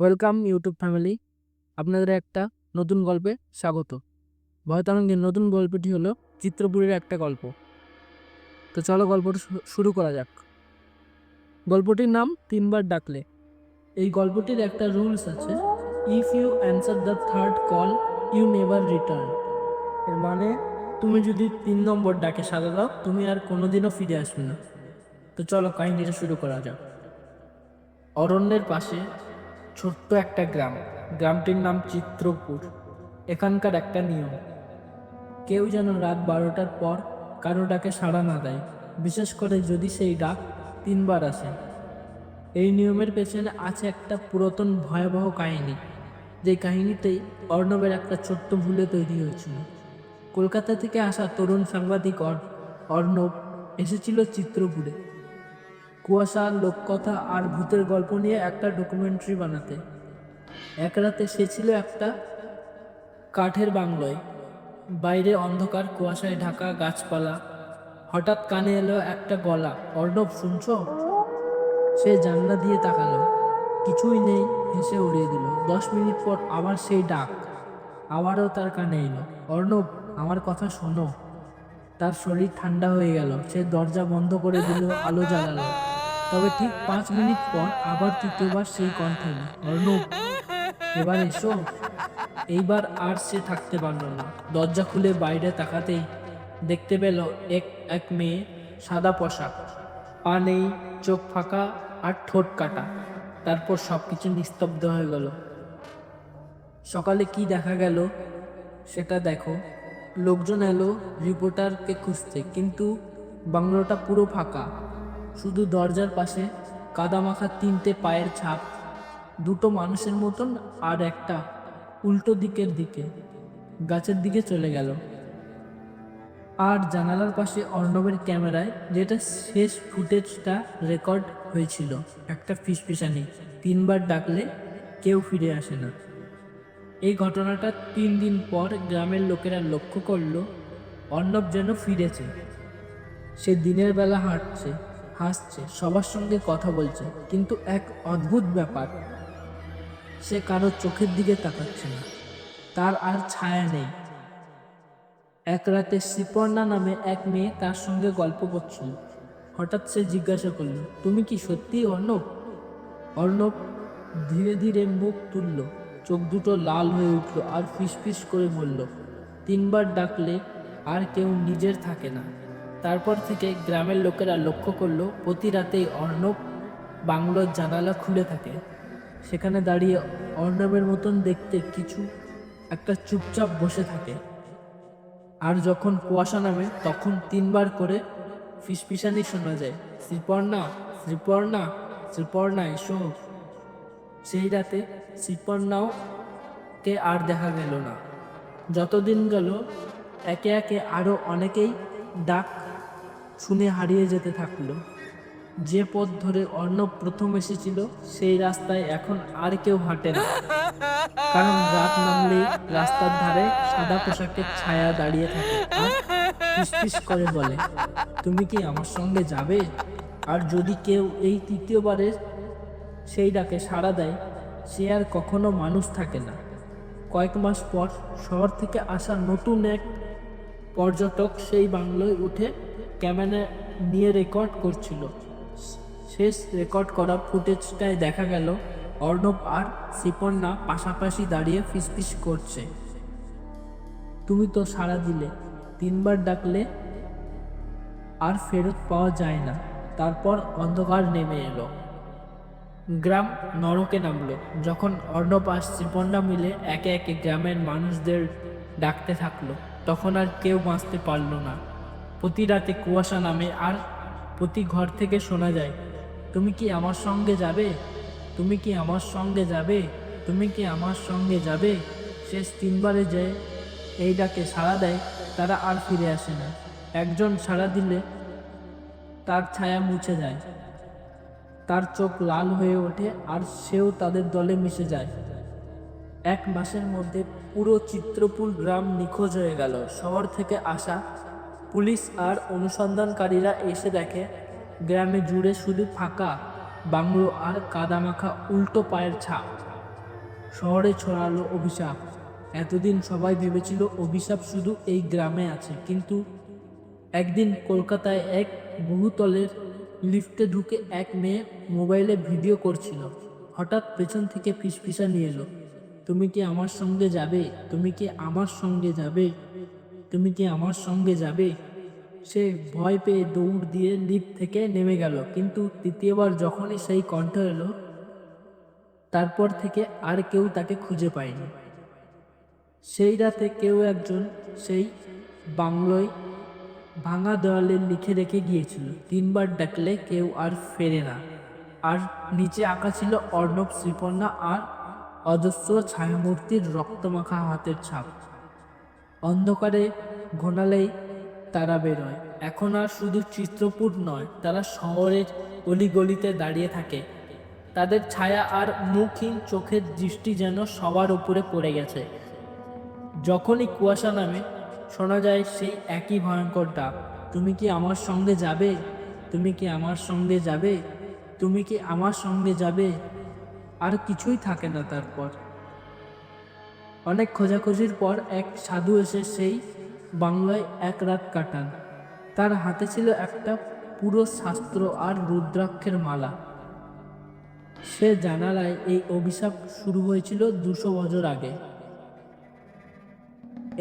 Welcome YouTube family আপনাদের একটা নতুন গল্পে স্বাগত। ভয়তারঙ্গের নতুন গল্পটি হলো চিত্রপুরের একটা গল্প। তো চলো গল্পটা শুরু করা যাক। গল্পটির নাম তিনবার ডাকলে। এই গল্পটির একটা রুলস আছে if you answer the third call you never return এর মানে তুমি যদি তিন নম্বর ডাকে সাজা দাও, তুমি আর কোনোদিনও ফিরে আসবে না। তো চলো কাহিনীটা শুরু করা যাক। অরণ্যের পাশে ছোট্ট একটা গ্রাম। গ্রামটির নাম চিত্রপুর এখানকার একটা নিয়ম। কেউ যেন রাত বারোটার পর কারও ডাকে সাড়া না দেয়। বিশেষ করে যদি সেই ডাক তিনবার আসে। এই নিয়মের পেছনে আছে একটা পুরাতন ভয়াবহ কাহিনী। যে কাহিনীতেই অর্ণবের একটা ছোট্ট ভুলে তৈরি হয়েছিল। কলকাতা থেকে আসা তরুণ সাংবাদিক অর- অর্ণব এসেছিল চিত্রপুরে কুয়াশা লোককথা আর ভূতের গল্প নিয়ে একটা ডকুমেন্টারি বানাতে। এক রাতে সে ছিল একটা কাঠের বাংলোয়। বাইরে অন্ধকার, কুয়াশায় ঢাকা গাছপালা। হঠাৎ কানে এলো একটা গলা। অর্ণব, শুনছো? সে জানলা দিয়ে তাকালো। কিছুই নেই, হেসে উড়িয়ে দিল। দশ মিনিট পর আবার সেই ডাক। আবারও তার কানে এলো। অর্ণব, আমার কথা শোনো। তার শরীর ঠান্ডা হয়ে গেল। সে দরজা বন্ধ করে দিল, আলো জ্বালালো। তবে ঠিক পাঁচ মিনিট পর আবার তৃতীয়বার সেই কণ্ঠ অর্ণব, এবার এসো। এইবার আর সে থাকতে পারল না। দরজা খুলে বাইরে তাকাতেই দেখতে পেল এক এক মেয়ে সাদা পোশাক, পা নেই, চোখ ফাঁকা আর ঠোঁট কাটা। তারপর সব কিছু নিস্তব্ধ হয়ে গেল। সকালে কি দেখা গেল সেটা দেখো। লোকজন এলো রিপোর্টারকে খুঁজতে, কিন্তু বাংলোটা পুরো ফাঁকা। শুধু দরজার পাশে কাদামাখা তিনটে পায়ের ছাপ, দুটো মানুষের মতন আর একটা উল্টো দিকের দিকে, গাছের দিকে চলে গেল। আর জানালার পাশে অর্ণবের ক্যামেরায় যেটা শেষ ফুটেজটা রেকর্ড হয়েছিল, একটা ফিসফিসানি, তিনবার ডাকলে কেউ ফিরে আসে না। এই ঘটনাটা তিন দিন পর গ্রামের লোকেরা লক্ষ্য করল, অর্ণব যেন ফিরেছে। সে দিনের বেলা হাঁটছে। হাসছে, সবার সঙ্গে কথা বলছে, কিন্তু এক অদ্ভুত ব্যাপার। সে কারও চোখের দিকে তাকাচ্ছে না। তার আর ছায়া নেই। এক রাতে শ্রীপর্ণা নামে এক মেয়ে তার সঙ্গে গল্প করছিল। হঠাৎ সে জিজ্ঞাসা করল, তুমি কি সত্যি অর্ণব? অর্ণব ধীরে ধীরে মুখ তুলল, চোখ দুটো লাল হয়ে উঠল আর ফিসফিস করে বলল, তিনবার ডাকলে আর কেউ নিজের থাকে না। তারপর থেকে গ্রামের লোকেরা লক্ষ্য করল, প্রতি রাতেই অর্ণব বাংলোর জানালা খুলে থাকে। সেখানে দাঁড়িয়ে অর্ণবের মতন দেখতে কিছু একটা চুপচাপ বসে থাকে। আর যখন কুয়াশা নামে, তখন তিনবার করে ফিসফিসানি শোনা যায়, শ্রীপর্ণা শ্রীপর্ণা শ্রীপর্ণা, এসো। সেই রাতে শ্রীপর্ণাও কে আর দেখা গেল না। যতদিন গেল, একে একে আরও অনেকেই ডাক শুনে হারিয়ে যেতে থাকল। যে পথ ধরে অর্ণব প্রথম এসেছিল, সেই রাস্তায় এখন আর কেউ হাঁটে না। কারণ রাত নামলেই রাস্তার ধারে সাদা পোশাকের ছায়া দাঁড়িয়ে থাকে। আর করে বলে, তুমি কি আমার সঙ্গে যাবে? আর যদি কেউ এই তৃতীয়বারের সেই ডাকে সাড়া দেয়, সে আর কখনো মানুষ থাকে না। কয়েক মাস পর শহর থেকে আসা নতুন এক পর্যটক সেই বাংলোয় উঠে ক্যামেরা নিয়ে রেকর্ড করছিল। শেষ রেকর্ড করা ফুটেজটায় দেখা গেল, অর্ণব আর শ্রীপর্ণা পাশাপাশি দাঁড়িয়ে ফিসফিস করছে। তুমি তো সাড়া দিলে, তিনবার ডাকলে আর ফেরত পাওয়া যায় না। তারপর অন্ধকার নেমে এলো। গ্রাম নরকে নামলো। যখন অর্ণব আর শ্রীপর্ণা মিলে একে একে গ্রামের মানুষদের ডাকতে থাকল, তখন আর কেউ বাঁচতে পারল না। প্রতি রাতে কুয়াশা নামে আর প্রতি ঘর থেকে শোনা যায়, তুমি কি আমার সঙ্গে যাবে? তুমি কি আমার সঙ্গে যাবে? তুমি কি আমার সঙ্গে যাবে? শেষ তিনবারে যে এই ডাকে সাড়া দেয়, তারা আর ফিরে আসে না। একজন সাড়া দিলে তার ছায়া মুছে যায়। তার চোখ লাল হয়ে ওঠে আর সেও তাদের দলে মিশে যায়। এক মাসের মধ্যে পুরো চিত্রপুর গ্রাম নিখোঁজ হয়ে গেল। শহর থেকে আসা পুলিশ আর অনুসন্ধানকারীরা এসে দেখে, গ্রামে জুড়ে শুধু ফাঁকা বাংলো আর কাদামাখা উল্টো পায়ের ছাপ। শহরে ছড়ালো অভিশাপ। এতদিন সবাই ভেবেছিল অভিশাপ শুধু এই গ্রামে আছে, কিন্তু একদিন কলকাতায় এক বহুতলের লিফটে ঢুকে এক মেয়ে মোবাইলে ভিডিও করছিল। হঠাৎ পেছন থেকে ফিসফিসা নিয়ে এলো। তুমি কি আমার সঙ্গে যাবে? তুমি কি আমার সঙ্গে যাবে? তুমি কি আমার সঙ্গে যাবে? সে ভয় পেয়ে দৌড় দিয়ে লিফট থেকে নেমে গেল। কিন্তু তৃতীয়বার যখনই সেই কণ্ঠ এলো, তারপর থেকে আর কেউ তাকে খুঁজে পায়নি। সেই রাতে কেউ একজন সেই বাংলোয় ভাঙা দেওয়ালে লিখে রেখে গিয়েছিল, তিনবার ডাকলে কেউ আর ফেরে না। আর নিচে আঁকা ছিল অর্ণব, শ্রীপর্ণা আর অজস্র ছায়ামূর্তির রক্তমাখা হাতের ছাপ। অন্ধকারে ঘোনালেই তারা বেরোয়। এখন আর শুধু চিত্রপুর নয়, তারা শহরের অলিগলিতে দাঁড়িয়ে থাকে। তাদের ছায়া আর মুখহীন চোখের দৃষ্টি যেন সবার উপরে পড়ে গেছে। যখনই কুয়াশা নামে, শোনা যায় সেই একই ভয়ঙ্কর ডাক, তুমি কি আমার সঙ্গে যাবে? তুমি কি আমার সঙ্গে যাবে? তুমি কি আমার সঙ্গে যাবে? আর কিছুই থাকে না তারপর। অনেক খোঁজাখুঁজির পর এক সাধু এসে সেই বাংলায় এক রাত কাটান। তার হাতে ছিল একটা পুরো শাস্ত্র আর রুদ্রাক্ষের মালা। সে জানালায় এই অভিশাপ শুরু হয়েছিল দুশো বছর আগে।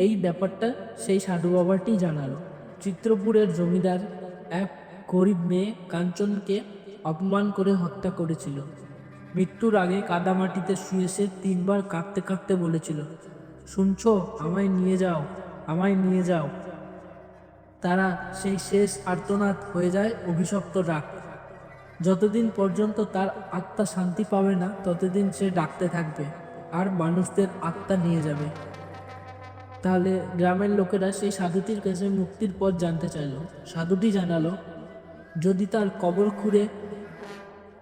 এই ব্যাপারটা সেই সাধু বাবাটি জানালো। চিত্রপুরের জমিদার এক গরিব মেয়ে কাঞ্চনকে অপমান করে হত্যা করেছিল। মৃত্যুর আগে কাদামাটিতে শুয়ে সে তিনবার কাঁদতে কাঁদতে বলেছিল, শুনছো, আমায় নিয়ে যাও, আমায় নিয়ে যাও। তারা সেই শেষ আর্তনাদ হয়ে যায় অভিশপ্ত ডাক। যতদিন পর্যন্ত তার আত্মা শান্তি পাবে না, ততদিন সে ডাকতে থাকবে, আর মানুষদের আত্মা নিয়ে যাবে। তাহলে গ্রামের লোকেরা সেই সাধুটির কাছে মুক্তির পথ জানতে চাইল। সাধুটি জানালো, যদি তার কবর খুঁড়ে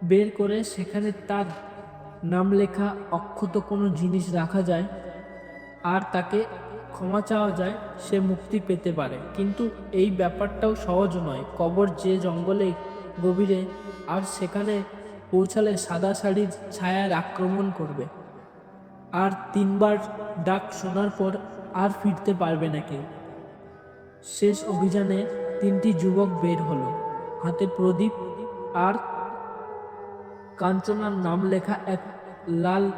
বের করে সেখানে তার নাম লেখা অক্ষত কোনো জিনিস রাখা যায় আর তাকে ক্ষমা চাওয়া যায়, সে মুক্তি পেতে পারে। কিন্তু এই ব্যাপারটাও সহজ নয়। কবর যে জঙ্গলে গভীরে আর সেখানে পৌঁছালে সাদা শাড়ির ছায়ার আক্রমণ করবে। আর তিনবার ডাক শোনার পর আর ফিরতে পারবে না কেউ। শেষ অভিযানে তিনটি যুবক বের হলো। হাতে প্রদীপ আর কাঞ্চনার নাম লেখা এক লাল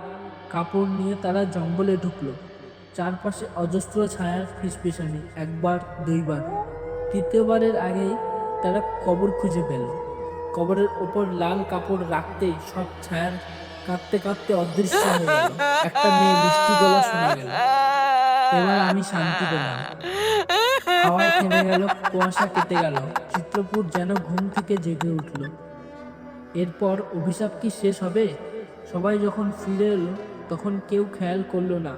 কাপড় নিয়ে তারা জঙ্গলে ঢুকলো। চারপাশে অজস্র ছায়ার ফিসফিসানি, একবার, দুইবার। তৃতীয়বারের আগেই তারা কবর খুঁজে পেল। কবরের ওপর লাল কাপড় রাখতেই সব ছায়ার কাঁদতে কাঁদতে অদৃশ্য হয়ে গেল। একটা মেয়ে মিষ্টি গলা শোনা গেল। এবার আমি শান্তি পেলাম। হাওয়ায় থেমে গেল, কুয়াশা কেটে গেল। চিত্রপুর যেন ঘুম থেকে জেগে উঠল। এরপর অভিশাপ কি শেষ হবে? সবাই যখন ফিরে এলো, তখন কেউ খেয়াল করল না।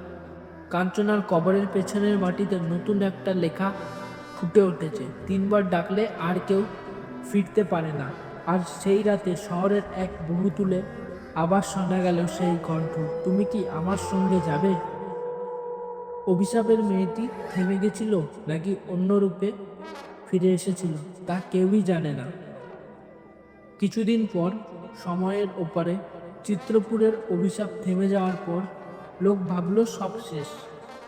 কাঞ্চনার কবরের পেছনের মাটিতে নতুন একটা লেখা ফুটে উঠেছে। তিনবার ডাকলে আর কেউ ফিরতে পারে না। আর সেই রাতে শহরের এক বহুতুলে আবার শোনা গেল সেই কণ্ঠ, তুমি কি আমার সঙ্গে যাবে? অভিশাপের মেয়েটি থেমে গেছিল নাকি অন্য রূপে ফিরে এসেছিল তা কেউই জানে না। কিছুদিন পর সময়ের ওপারে চিত্রপুরের অভিশাপ থেমে যাওয়ার পর লোক ভাবলো সব শেষ।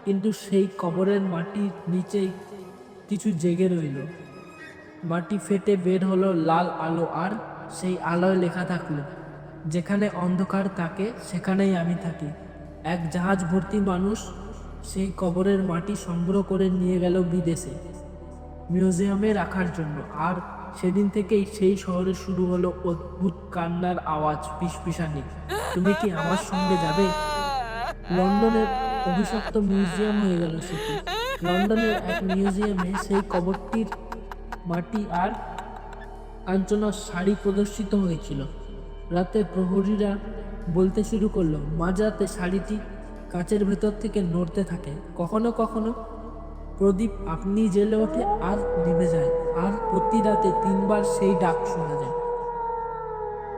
কিন্তু সেই কবরের মাটির নিচেই কিছু জেগে রইল। মাটি ফেটে বের হলো লাল আলো আর সেই আলোয় লেখা থাকল, যেখানে অন্ধকার থাকে, সেখানেই আমি থাকি। এক জাহাজ ভর্তি মানুষ সেই কবরের মাটি সংগ্রহ করে নিয়ে গেল বিদেশে, মিউজিয়ামে রাখার জন্য। আর সেদিন থেকেই সেই শহরে শুরু হলো অদ্ভুত কান্নার আওয়াজ, পিসপিসানি। তুমি কি আমার সঙ্গে যাবে? লন্ডনের অভিশপ্ত মিউজিয়াম হয়ে গেল সেটি। লন্ডনের এক মিউজিয়ামে সেই কবরটির মাটি আর কাঞ্চনার শাড়ি প্রদর্শিত হয়েছিল। রাতে প্রহরীরা বলতে শুরু করল মাঝরাতে শাড়িটি কাঁচের ভেতর থেকে নড়তে থাকে, কখনো কখনো প্রদীপ, আপনি জেলে ওঠে আর নেমে যায়। আর প্রতি রাতে তিনবার সেই ডাক শোনা যায়।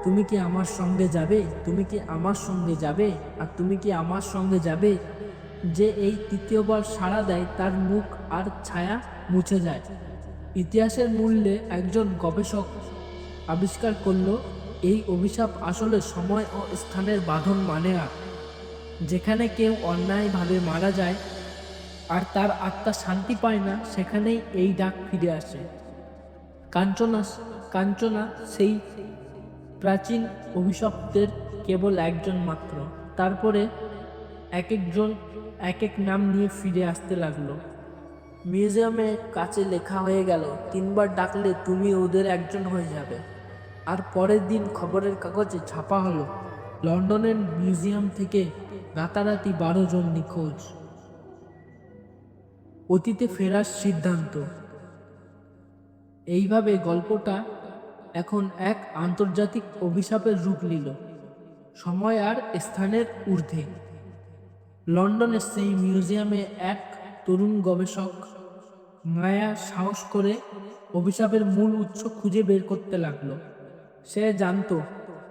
তুমি কি আমার সঙ্গে যাবে? তুমি কি আমার সঙ্গে যাবে? আর তুমি কি আমার সঙ্গে যাবে? যে এই তৃতীয়বার সাড়া দেয়, তার মুখ আর ছায়া মুছে যায়। ইতিহাসের মূল্যে একজন গবেষক আবিষ্কার করল, এই অভিশাপ আসলে সময় ও স্থানের বাঁধন মানে না। যেখানে কেউ অন্যায়ভাবে মারা যায় আর তার আত্মা শান্তি পায় না, সেখানেই এই ডাক ফিরে আসে। কাঞ্চনা কাঞ্চনা সেই প্রাচীন অভিশপ্তের কেবল একজন মাত্র। তারপরে এক একজন এক এক নাম নিয়ে ফিরে আসতে লাগল। মিউজিয়ামে কাছে লেখা হয়ে গেল, তিনবার ডাকলে তুমি ওদের একজন হয়ে যাবে। আর পরের দিন খবরের কাগজে ছাপা হলো, লন্ডনের মিউজিয়াম থেকে রাতারাতি বারো জন নিখোঁজ। অতীতে ফেরার সিদ্ধান্ত। এইভাবে গল্পটা এখন এক আন্তর্জাতিক অভিশাপের রূপ নিল। সময় আর স্থানের ঊর্ধ্বে। লন্ডনের সেই মিউজিয়ামে এক তরুণ গবেষক মায়া সাহস করে অভিশাপের মূল উৎস খুঁজে বের করতে লাগল। সে জানতো,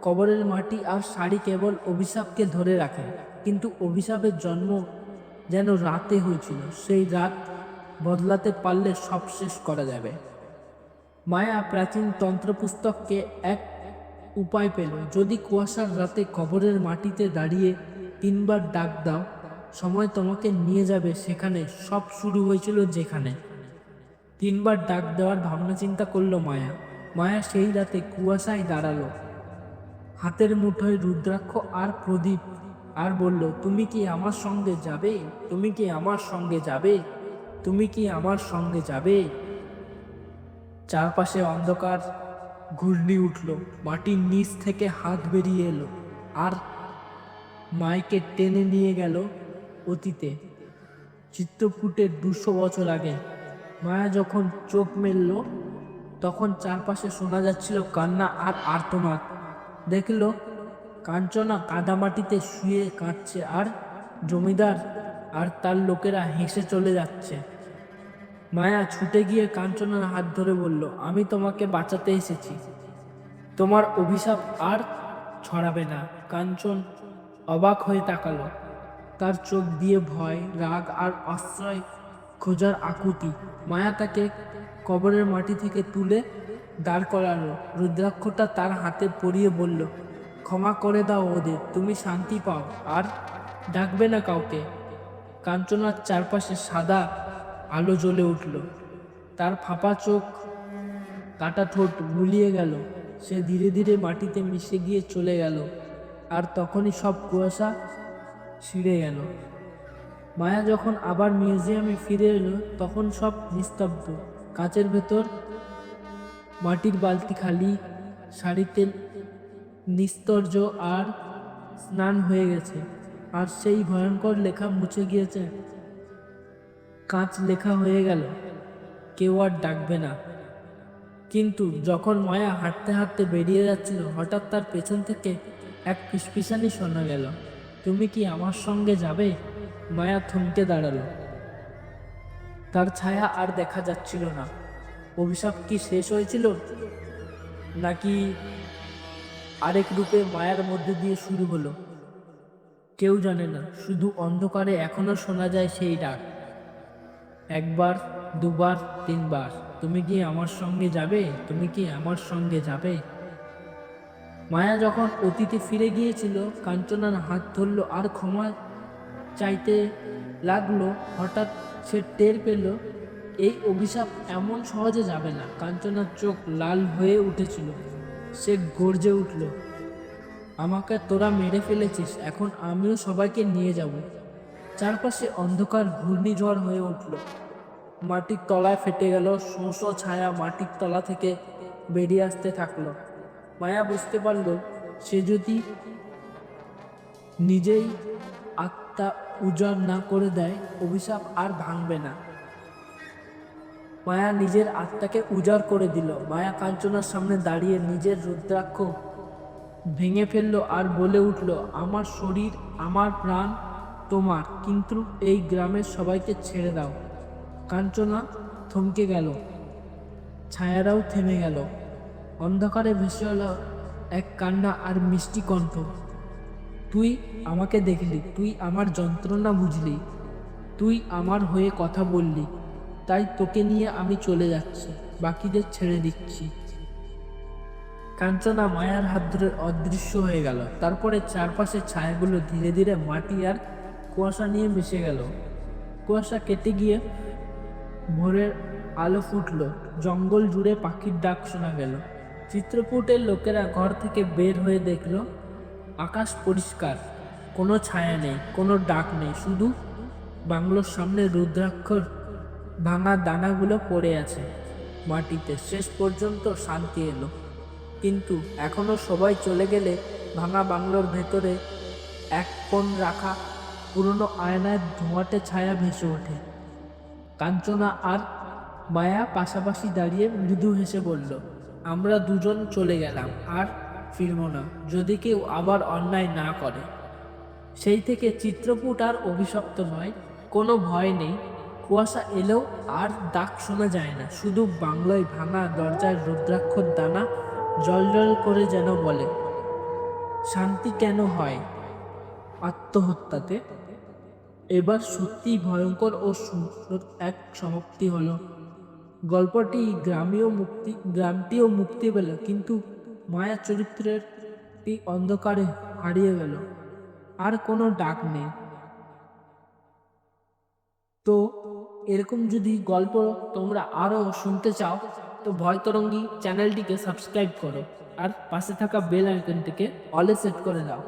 কবরের মাটি আর শাড়ি কেবল অভিশাপকে ধরে রাখে, কিন্তু অভিশাপের জন্ম যেন রাতে হয়েছিল, সেই রাত বদলাতে পারলে সব শেষ করা যাবে। মায়া প্রাচীন তন্ত্রপুস্তককে এক উপায় পেল। যদি কুয়াশার রাতে কবরের মাটিতে দাঁড়িয়ে তিনবার ডাক দাও, সময় তোমাকে নিয়ে যাবে সেখানে। সব শুরু হয়েছিল যেখানে। তিনবার ডাক দেওয়ার ভাবনা চিন্তা করল মায়া। মায়া সেই রাতে কুয়াশায় দাঁড়াল। হাতের মুঠোয় রুদ্রাক্ষ আর প্রদীপ। আর বলল, তুমি কি আমার সঙ্গে যাবে? তুমি কি আমার সঙ্গে যাবে? তুমি কি আমার সঙ্গে যাবে? চারপাশে অন্ধকার, ঘূর্ণি উঠল, মাটির নিচ থেকে হাত বেরিয়ে এলো, আর মাইকে টেনে নিয়ে গেল অতীতে। চিত্রকূটের দুশো বছর আগে মায়া যখন চোখ মেলল, তখন চারপাশে শোনা যাচ্ছিল কান্না আর আর্তনাদ। দেখল, কাঞ্চনা কাদামাটিতে শুয়ে কাঁদছে আর জমিদার আর তার লোকেরা হেসে চলে যাচ্ছে। মায়া ছুটে গিয়ে কাঞ্চনার হাত ধরে বলল, আমি তোমাকে বাঁচাতে এসেছি। তোমার অভিশাপ আর ছড়াবে না। কাঞ্চন অবাক হয়ে তাকালো। তার চোখ দিয়ে ভয়, রাগ আর আশ্রয় খোঁজার আকুতি। মায়া তাকে কবরের মাটি থেকে তুলে দাঁড় করালো। রুদ্রাক্ষটা তার হাতে পরিয়ে বলল, ক্ষমা করে দাও ওদের, তুমি শান্তি পাও, আর ডাকবে না কাউকে। কাঞ্চনার চারপাশে সাদা আলো জ্বলে উঠল। তার ফাঁপা চোখ, কাটা ঠোঁট মুলিয়ে গেল। সে ধীরে ধীরে মাটিতে মিশে গিয়ে চলে গেল। আর তখনই সব কুয়াশা ছিঁড়ে গেল। মায়া যখন আবার মিউজিয়ামে ফিরে এলো, তখন সব নিস্তব্ধ। কাচের ভেতর, মাটির বালতি খালি, শাড়িতে নিস্তর্য আর স্নান হয়ে গেছে। আর সেই ভয়ঙ্কর লেখা মুছে গিয়েছে কাঁচ লেখা হয়ে গেল। কেউ আর ডাকবে না। কিন্তু যখন মায়া হাঁটতে হাঁটতে বেরিয়ে যাচ্ছিল, হঠাৎ তার পেছন থেকে এক পিসপিসানি শোনা গেল। তুমি কি আমার সঙ্গে যাবে? মায়া থমকে দাঁড়াল। তার ছায়া আর দেখা যাচ্ছিল না। অভিশাপ কি শেষ হয়েছিল? নাকি আরেক রূপে মায়ার মধ্যে দিয়ে শুরু হলো? কেউ জানে না। শুধু অন্ধকারে এখনও শোনা যায় সেই ডাক। একবার, দুবার, তিনবার। তুমি কি আমার সঙ্গে যাবে? তুমি কি আমার সঙ্গে যাবে? মায়া যখন অতীতে ফিরে গিয়েছিল, কাঞ্চনার হাত ধরলো আর ক্ষমা চাইতে লাগল। হঠাৎ সে টের পেল, এই অভিশাপ এমন সহজে যাবে না। কাঞ্চনার চোখ লাল হয়ে উঠেছিল। সে গর্জে উঠল, আমাকে তোরা মেরে ফেলেছিস। এখন আমিও সবাইকে নিয়ে যাব। চারপাশে অন্ধকার ঘূর্ণিঝড় হয়ে উঠল। মাটির তলায় ফেটে গেল শোঁস ছায়া মাটির তলা থেকে বেরিয়ে আসতে থাকল। মায়া বুঝতে পারল, সে যদি নিজেই আত্মা উজাড় না করে দেয়, অভিশাপ আর ভাঙবে না। মায়া নিজের আত্মাকে উজাড় করে দিল। মায়া কাঞ্চনার সামনে দাঁড়িয়ে নিজের রুদ্রাক্ষ ভেঙে ফেলল আর বলে উঠল, আমার শরীর, আমার প্রাণ তোমার, কিন্তু এই গ্রামের সবাইকে ছেড়ে দাও। কাঞ্চনা থমকে গেল। ছায়ারাও থেমে গেল। অন্ধকারে ভেসে এলো এক কান্না আর মিষ্টি কণ্ঠ। তুই আমাকে দেখলি, তুই আমার যন্ত্রণা বুঝলি, তুই আমার হয়ে কথা বললি, তাই তোকে নিয়ে আমি চলে যাচ্ছি, বাকিদের ছেড়ে দিচ্ছি। কাঞ্চনা মায়ার হাত ধরে অদৃশ্য হয়ে গেল। তারপরে চারপাশের ছায়াগুলো ধীরে ধীরে মাটি আর কুয়াশা নিয়ে মিশে গেল। কুয়াশা কেটে গিয়ে ভোরের আলো ফুটলো। জঙ্গল জুড়ে পাখির ডাক শোনা গেল। চিত্রকূটের লোকেরা ঘর থেকে বের হয়ে দেখল, আকাশ পরিষ্কার। কোনো ছায়া নেই, কোনো ডাক নেই, শুধু বাংলোর সামনে রুদ্রাক্ষর ভাঙা দানাগুলো পড়ে আছে। মাটিতে শেষ পর্যন্ত শান্তি এলো। কিন্তু এখনও সবাই চলে গেলে ভাঙা বাংলোর ভেতরে এক কোণ রাখা পুরনো আয়নার ধোঁয়াটে ছায়া ভেসে ওঠে। কাঞ্চনা আর মায়া পাশাপাশি দাঁড়িয়ে মৃদু হেসে বলল, আমরা দুজন চলে গেলাম, আর ফিরব না, যদি কেউ আবার অন্যায় না করে। সেই থেকে চিত্রকূট আর অভিশপ্ত নয় কোনো ভয় নেই। কুয়াশা এলেও আর ডাক শোনা যায় না, শুধু বাংলায় ভাঙা দরজায় রুদ্রাক্ষর দানা জল জল করে যেন বলে, শান্তি কেন হয় আত্মহত্যাতে? এবার সত্যি ভয়ঙ্কর ও সুন্দর এক সমাপ্তি হলো। গল্পটি গ্রামীয় মুক্তি, গ্রামটিও মুক্তি পেল, কিন্তু মায়ার চরিত্রেরটি অন্ধকারে হারিয়ে গেল। আর কোনো ডাক নেই। তো এরকম যদি গল্প তোমরা আরও শুনতে চাও, তো ভয়তরঙ্গী চ্যানেলটিকে সাবস্ক্রাইব করো আর পাশে থাকা বেল আইকনটিকে অলে সেট করে দাও।